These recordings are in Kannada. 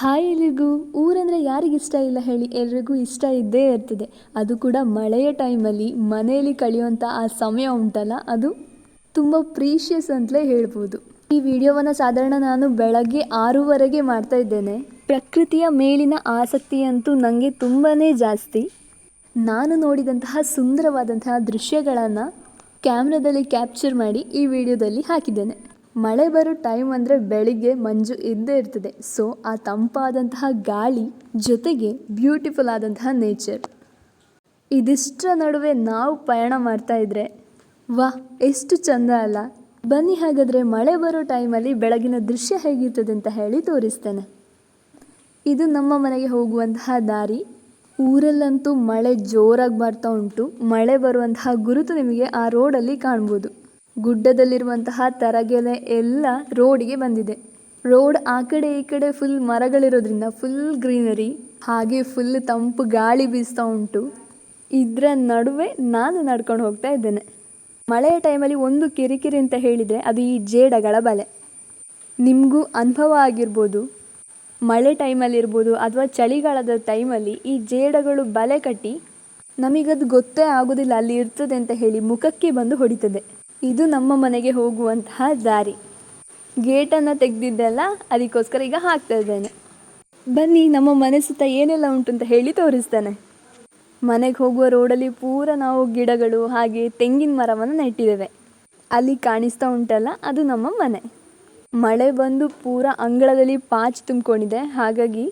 ಹಾಯ್ ಎಲ್ರಿಗೂ. ಊರಂದರೆ ಯಾರಿಗಿಷ್ಟ ಇಲ್ಲ ಹೇಳಿ ಎಲ್ರಿಗೂ ಇಷ್ಟ ಇದ್ದೇ ಇರ್ತದೆ. ಅದು ಕೂಡ ಮಳೆಯ ಟೈಮಲ್ಲಿ ಮನೆಯಲ್ಲಿ ಕಳೆಯುವಂಥ ಆ ಸಮಯ ಉಂಟಲ್ಲ, ಅದು ತುಂಬ ಪ್ರೀಷಿಯಸ್ ಅಂತಲೇ ಹೇಳ್ಬೋದು. ಈ ವಿಡಿಯೋವನ್ನು ಸಾಧಾರಣ ನಾನು ಬೆಳಗ್ಗೆ ಆರೂವರೆಗೆ ಮಾಡ್ತಾ ಇದ್ದೇನೆ. ಪ್ರಕೃತಿಯ ಮೇಲಿನ ಆಸಕ್ತಿ ಅಂತೂ ನನಗೆ ತುಂಬಾ ಜಾಸ್ತಿ. ನಾನು ನೋಡಿದಂತಹ ಸುಂದರವಾದಂತಹ ದೃಶ್ಯಗಳನ್ನು ಕ್ಯಾಮ್ರಾದಲ್ಲಿ ಕ್ಯಾಪ್ಚರ್ ಮಾಡಿ ಈ ವಿಡಿಯೋದಲ್ಲಿ ಹಾಕಿದ್ದೇನೆ. ಮಳೆ ಬರೋ ಟೈಮ್ ಅಂದರೆ ಬೆಳಿಗ್ಗೆ ಮಂಜು ಇದ್ದೇ ಇರ್ತದೆ. ಸೊ ಆ ತಂಪಾದಂತಹ ಗಾಳಿ ಜೊತೆಗೆ ಬ್ಯೂಟಿಫುಲ್ ಆದಂತಹ ನೇಚರ್ ಇದಿಷ್ಟರ ನಡುವೆ ನಾವು ಪಯಣ ಮಾಡ್ತಾ ಇದ್ರೆ ವಾ ಎಷ್ಟು ಚಂದ ಅಲ್ಲ. ಬನ್ನಿ ಹಾಗಾದರೆ ಮಳೆ ಬರೋ ಟೈಮಲ್ಲಿ ಬೆಳಗಿನ ದೃಶ್ಯ ಹೇಗಿರ್ತದೆ ಅಂತ ಹೇಳಿ ತೋರಿಸ್ತೇನೆ. ಇದು ನಮ್ಮ ಮನೆಗೆ ಹೋಗುವಂತಹ ದಾರಿ. ಊರಲ್ಲಂತೂ ಮಳೆ ಜೋರಾಗಿ ಬರ್ತಾ ಉಂಟು. ಮಳೆ ಬರುವಂತಹ ಗುರುತು ನಿಮಗೆ ಆ ರೋಡಲ್ಲಿ ಕಾಣ್ಬೋದು. ಗುಡ್ಡದಲ್ಲಿರುವಂತಹ ತರಗೆಲೆ ಎಲ್ಲ ರೋಡಿಗೆ ಬಂದಿದೆ. ರೋಡ್ ಆ ಕಡೆ ಈ ಕಡೆ ಫುಲ್ ಮರಗಳಿರೋದ್ರಿಂದ ಫುಲ್ ಗ್ರೀನರಿ ಹಾಗೆ ಫುಲ್ ತಂಪು ಗಾಳಿ ಬೀಸ್ತಾ ಉಂಟು. ಇದರ ನಡುವೆ ನಾನು ನಡ್ಕೊಂಡು ಹೋಗ್ತಾ ಇದ್ದೇನೆ. ಮಳೆಯ ಟೈಮಲ್ಲಿ ಒಂದು ಕಿರಿಕಿರಿ ಅಂತ ಹೇಳಿದರೆ ಅದು ಈ ಜೇಡಗಳ ಬಲೆ. ನಿಮಗೂ ಅನುಭವ ಆಗಿರ್ಬೋದು. ಮಳೆ ಟೈಮಲ್ಲಿರ್ಬೋದು ಅಥವಾ ಚಳಿಗಾಲದ ಟೈಮಲ್ಲಿ ಈ ಜೇಡಗಳು ಬಲೆ ಕಟ್ಟಿ ನಮಗದು ಗೊತ್ತೇ ಆಗೋದಿಲ್ಲ ಅಲ್ಲಿ ಇರ್ತದೆ ಅಂತ ಹೇಳಿ ಮುಖಕ್ಕೆ ಬಂದು ಹೊಡಿತದೆ. ಇದು ನಮ್ಮ ಮನೆಗೆ ಹೋಗುವಂತಹ ದಾರಿ. ಗೇಟನ್ನು ತೆಗೆದಿದ್ದೆಲ್ಲ ಅದಕ್ಕೋಸ್ಕರ ಈಗ ಹಾಕ್ತಾ ಇದ್ದೇನೆ. ಬನ್ನಿ, ನಮ್ಮ ಮನೆ ಸುತ್ತ ಏನೆಲ್ಲ ಉಂಟು ಅಂತ ಹೇಳಿ ತೋರಿಸ್ತೇನೆ. ಮನೆಗೆ ಹೋಗುವ ರೋಡಲ್ಲಿ ಪೂರ ನಾವು ಗಿಡಗಳು ಹಾಗೆ ತೆಂಗಿನ ಮರವನ್ನು ನೆಟ್ಟಿದ್ದೇವೆ. ಅಲ್ಲಿ ಕಾಣಿಸ್ತಾ ಉಂಟಲ್ಲ, ಅದು ನಮ್ಮ ಮನೆ. ಮಳೆ ಬಂದು ಪೂರ ಅಂಗಳದಲ್ಲಿ ಪಾಚ್ ತುಂಬಿಕೊಂಡಿದೆ. ಹಾಗಾಗಿ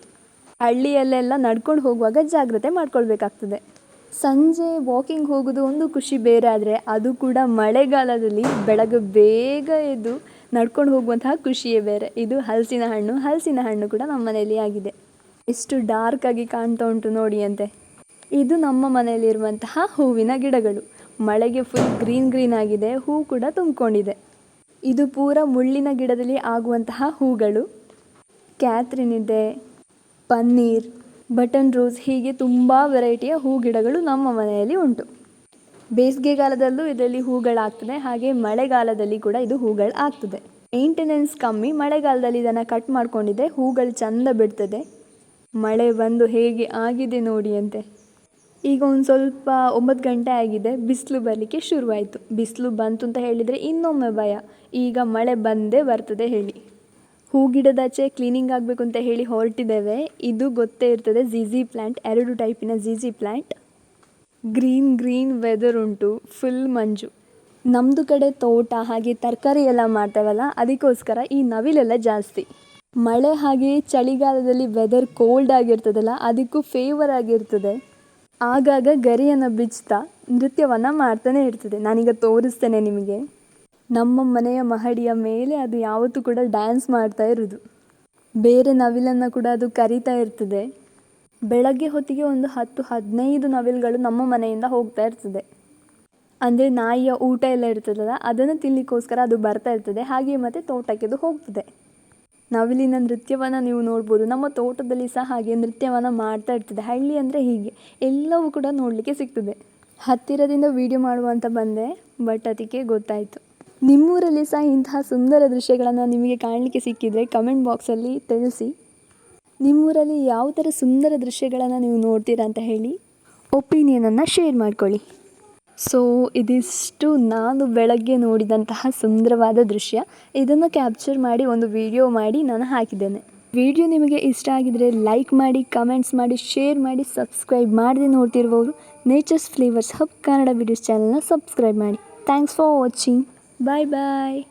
ಹಳ್ಳಿಯಲ್ಲೆಲ್ಲ ನಡ್ಕೊಂಡು ಹೋಗುವಾಗ ಜಾಗ್ರತೆ ಮಾಡ್ಕೊಳ್ಬೇಕಾಗ್ತದೆ. ಸಂಜೆ ವಾಕಿಂಗ್ ಹೋಗೋದು ಒಂದು ಖುಷಿ, ಬೇರೆ ಆದರೆ ಅದು ಕೂಡ ಮಳೆಗಾಲದಲ್ಲಿ ಬೆಳಗ್ಗೆ ಬೇಗ ಎದ್ದು ನಡ್ಕೊಂಡು ಹೋಗುವಂತಹ ಖುಷಿಯೇ ಬೇರೆ. ಇದು ಹಲಸಿನ ಹಣ್ಣು ಹಲಸಿನ ಹಣ್ಣು ಕೂಡ ನಮ್ಮ ಮನೆಯಲ್ಲಿ ಆಗಿದೆ. ಎಷ್ಟು ಡಾರ್ಕ್ ಆಗಿ ಕಾಣ್ತಾ ಉಂಟು ನೋಡಿ ಅಂತೆ. ಇದು ನಮ್ಮ ಮನೆಯಲ್ಲಿರುವಂತಹ ಹೂವಿನ ಗಿಡಗಳು. ಮಳೆಗೆ ಫುಲ್ ಗ್ರೀನ್ ಗ್ರೀನ್ ಆಗಿದೆ, ಹೂ ಕೂಡ ತುಂಬಿಕೊಂಡಿದೆ. ಇದು ಪೂರ ಮುಳ್ಳಿನ ಗಿಡದಲ್ಲಿ ಆಗುವಂತಹ ಹೂಗಳು. ಕ್ಯಾತ್ರಿನ್ ಇದೆ, ಪನ್ನೀರ್ ಬಟನ್ ರೋಸ್ ಹೀಗೆ ತುಂಬ ವೆರೈಟಿಯ ಹೂ ಗಿಡಗಳು ನಮ್ಮ ಮನೆಯಲ್ಲಿ ಉಂಟು. ಬೇಸಿಗೆಗಾಲದಲ್ಲೂ ಇದರಲ್ಲಿ ಹೂಗಳಾಗ್ತದೆ, ಹಾಗೆ ಮಳೆಗಾಲದಲ್ಲಿ ಕೂಡ ಇದು ಹೂಗಳು ಆಗ್ತದೆ ಮೇಂಟೆನೆನ್ಸ್ ಕಮ್ಮಿ, ಮಳೆಗಾಲದಲ್ಲಿ ಇದನ್ನು ಕಟ್ ಮಾಡ್ಕೊಂಡಿದೆ ಹೂಗಳು ಚಂದ ಬಿಡ್ತದೆ. ಮಳೆ ಬಂದು ಹೇಗೆ ಆಗಿದೆ ನೋಡಿ ಅಂತೆ. ಈಗ ಒಂದು ಸ್ವಲ್ಪ ಒಂಬತ್ತು ಗಂಟೆ ಆಗಿದೆ, ಬಿಸಿಲು ಬರಲಿಕ್ಕೆ ಶುರುವಾಯಿತು. ಬಿಸಿಲು ಬಂತು ಅಂತ ಹೇಳಿದರೆ ಇನ್ನೊಮ್ಮೆ ಭಯ. ಈಗ ಮಳೆ ಬಂದೇ ಬರ್ತದೆ ಹೇಳಿ. ಹೂ ಗಿಡದಾಚೆ ಕ್ಲೀನಿಂಗ್ ಆಗಬೇಕು ಅಂತ ಹೇಳಿ ಹೊರಟಿದ್ದೇವೆ. ಇದು ಗೊತ್ತೇ ಇರ್ತದೆ ಜಿಜಿ ಪ್ಲ್ಯಾಂಟ್ ಎರಡು ಟೈಪಿನ GG plant green green weather ಉಂಟು ಫುಲ್ ಮಂಜು. ನಮ್ಮದು ಕಡೆ ತೋಟ ಹಾಗೆ ತರಕಾರಿ ಎಲ್ಲ ಮಾಡ್ತೇವಲ್ಲ, ಅದಕ್ಕೋಸ್ಕರ ಈ ನವಿಲೆಲ್ಲ ಜಾಸ್ತಿ. ಮಳೆ ಹಾಗೆ ಚಳಿಗಾಲದಲ್ಲಿ ವೆದರ್ ಕೋಲ್ಡ್ ಆಗಿರ್ತದಲ್ಲ, ಅದಕ್ಕೂ ಫೇವರ್ ಆಗಿರ್ತದೆ. ಆಗಾಗ ಗರಿಯನ್ನು ಬಿಚ್ಚುತ್ತಾ ನೃತ್ಯವನ್ನು ಮಾಡ್ತಾನೆ ಇರ್ತದೆ. ನಾನೀಗ ತೋರಿಸ್ತೇನೆ ನಿಮಗೆ. ನಮ್ಮ ಮನೆಯ ಮಹಡಿಯ ಮೇಲೆ ಅದು ಯಾವತ್ತೂ ಕೂಡ ಡ್ಯಾನ್ಸ್ ಮಾಡ್ತಾ ಇರೋದು. ಬೇರೆ ನವಿಲನ್ನು ಕೂಡ ಅದು ಕರಿತಾ ಇರ್ತದೆ. ಬೆಳಗ್ಗೆ ಹೊತ್ತಿಗೆ ಒಂದು ಹತ್ತು, ಹದಿನೈದು ನವಿಲುಗಳು ನಮ್ಮ ಮನೆಯಿಂದ ಹೋಗ್ತಾ ಇರ್ತದೆ. ಅಂದರೆ ನಾಯಿಯ ಊಟ ಎಲ್ಲ ಇರ್ತದಲ್ಲ, ಅದನ್ನು ತಿನ್ನಲಿಕ್ಕೋಸ್ಕರ ಅದು ಬರ್ತಾ ಇರ್ತದೆ. ಹಾಗೆ ಮತ್ತೆ ತೋಟಕ್ಕೆ ಅದು ಹೋಗ್ತದೆ. ನವಿಲಿನ ನೃತ್ಯವನ್ನು ನೀವು ನೋಡ್ಬೋದು. ನಮ್ಮ ತೋಟದಲ್ಲಿ ಸಹ ಹಾಗೆ ನೃತ್ಯವನ್ನು ಮಾಡ್ತಾ ಇರ್ತದೆ. ಹಳ್ಳಿ ಅಂದರೆ ಹೀಗೆ. ಎಲ್ಲವೂ ಕೂಡ ನೋಡಲಿಕ್ಕೆ ಸಿಗ್ತದೆ. ಹತ್ತಿರದಿಂದ ವೀಡಿಯೋ ಮಾಡುವಂತ ಬಂದೆ ಬಟ್ ಅದಕ್ಕೆ ಗೊತ್ತಾಯಿತು. ನಿಮ್ಮೂರಲ್ಲಿ ಸಹ ಇಂತಹ ಸುಂದರ ದೃಶ್ಯಗಳನ್ನು ನಿಮಗೆ ಕಾಣಲಿಕ್ಕೆ ಸಿಕ್ಕಿದರೆ ಕಮೆಂಟ್ ಬಾಕ್ಸಲ್ಲಿ ತಿಳಿಸಿ. ನಿಮ್ಮೂರಲ್ಲಿ ಯಾವ ಥರ ಸುಂದರ ದೃಶ್ಯಗಳನ್ನು ನೀವು ನೋಡ್ತೀರಾ ಅಂತ ಹೇಳಿ ಒಪಿನಿಯನನ್ನು ಶೇರ್ ಮಾಡ್ಕೊಳ್ಳಿ. ಸೊ ಇದಿಷ್ಟು ನಾನು ಬೆಳಗ್ಗೆ ನೋಡಿದಂತಹ ಸುಂದರವಾದ ದೃಶ್ಯ. ಇದನ್ನು ಕ್ಯಾಪ್ಚರ್ ಮಾಡಿ ಒಂದು ವಿಡಿಯೋ ಮಾಡಿ ನಾನು ಹಾಕಿದ್ದೇನೆ. ವಿಡಿಯೋ ನಿಮಗೆ ಇಷ್ಟ ಆಗಿದರೆ ಲೈಕ್ ಮಾಡಿ ಕಮೆಂಟ್ಸ್ ಮಾಡಿ ಶೇರ್ ಮಾಡಿ ಸಬ್ಸ್ಕ್ರೈಬ್ ಮಾಡದೆ ನೋಡ್ತಿರ್ಬೋದು. Nature's flavours hub Kannada videos ಚಾನಲ್ನ ಸಬ್ಸ್ಕ್ರೈಬ್ ಮಾಡಿ. Thanks for watching Bye bye.